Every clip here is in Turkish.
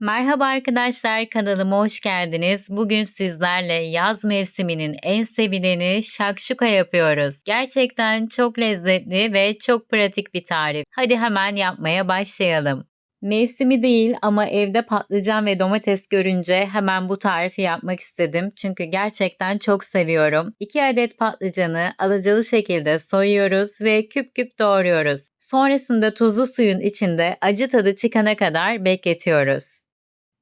Merhaba arkadaşlar, kanalıma hoş geldiniz. Bugün sizlerle yaz mevsiminin en sevileni şakşuka yapıyoruz. Gerçekten çok lezzetli ve çok pratik bir tarif. Hadi hemen yapmaya başlayalım. Mevsimi değil ama evde patlıcan ve domates görünce hemen bu tarifi yapmak istedim. Çünkü gerçekten çok seviyorum. 2 adet patlıcanı alacalı şekilde soyuyoruz ve küp küp doğruyoruz. Sonrasında tuzlu suyun içinde acı tadı çıkana kadar bekletiyoruz.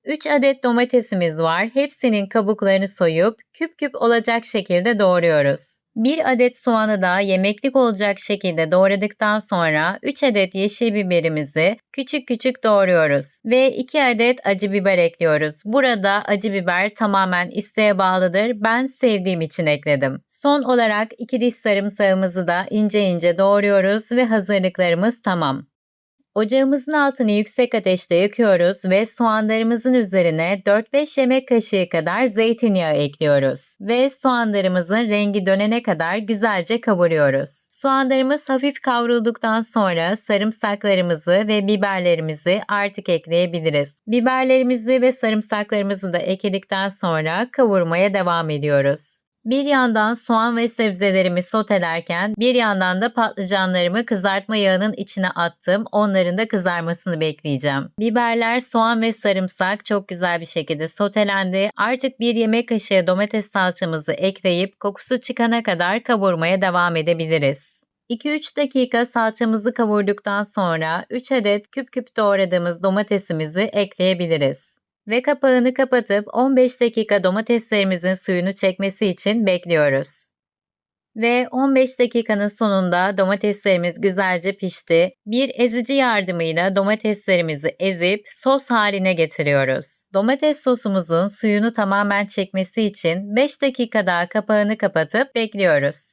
3 adet domatesimiz var. Hepsinin kabuklarını soyup küp küp olacak şekilde doğruyoruz. 1 adet soğanı da yemeklik olacak şekilde doğradıktan sonra 3 adet yeşil biberimizi küçük küçük doğruyoruz ve 2 adet acı biber ekliyoruz. Burada acı biber tamamen isteğe bağlıdır. Ben sevdiğim için ekledim. Son olarak 2 diş sarımsağımızı da ince ince doğruyoruz ve hazırlıklarımız tamam. Ocağımızın altını yüksek ateşte yakıyoruz ve soğanlarımızın üzerine 4-5 yemek kaşığı kadar zeytinyağı ekliyoruz ve soğanlarımızın rengi dönene kadar güzelce kavuruyoruz. Soğanlarımız hafif kavrulduktan sonra sarımsaklarımızı ve biberlerimizi artık ekleyebiliriz. Biberlerimizi ve sarımsaklarımızı da ekledikten sonra kavurmaya devam ediyoruz. Bir yandan soğan ve sebzelerimi sotelerken bir yandan da patlıcanlarımı kızartma yağının içine attım. Onların da kızarmasını bekleyeceğim. Biberler, soğan ve sarımsak çok güzel bir şekilde sotelendi. Artık bir yemek kaşığı domates salçamızı ekleyip kokusu çıkana kadar kavurmaya devam edebiliriz. 2-3 dakika salçamızı kavurduktan sonra 3 adet küp küp doğradığımız domatesimizi ekleyebiliriz ve kapağını kapatıp 15 dakika domateslerimizin suyunu çekmesi için bekliyoruz. Ve 15 dakikanın sonunda domateslerimiz güzelce pişti. Bir ezici yardımıyla domateslerimizi ezip sos haline getiriyoruz. Domates sosumuzun suyunu tamamen çekmesi için 5 dakika daha kapağını kapatıp bekliyoruz.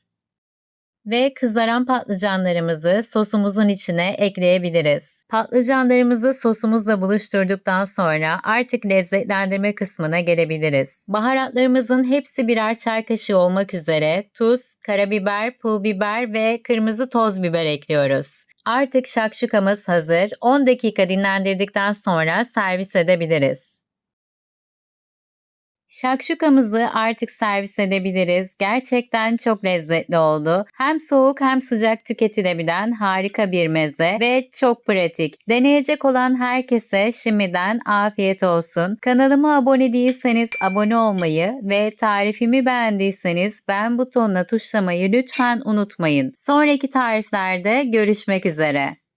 Ve kızaran patlıcanlarımızı sosumuzun içine ekleyebiliriz. Patlıcanlarımızı sosumuzla buluşturduktan sonra artık lezzetlendirme kısmına gelebiliriz. Baharatlarımızın hepsi birer çay kaşığı olmak üzere tuz, karabiber, pul biber ve kırmızı toz biber ekliyoruz. Artık şakşukamız hazır. 10 dakika dinlendirdikten sonra servis edebiliriz. Şakşukamızı artık servis edebiliriz. Gerçekten çok lezzetli oldu. Hem soğuk hem sıcak tüketilebilen harika bir meze ve çok pratik. Deneyecek olan herkese şimdiden afiyet olsun. Kanalıma abone değilseniz abone olmayı ve tarifimi beğendiyseniz beğen butonuna tuşlamayı lütfen unutmayın. Sonraki tariflerde görüşmek üzere.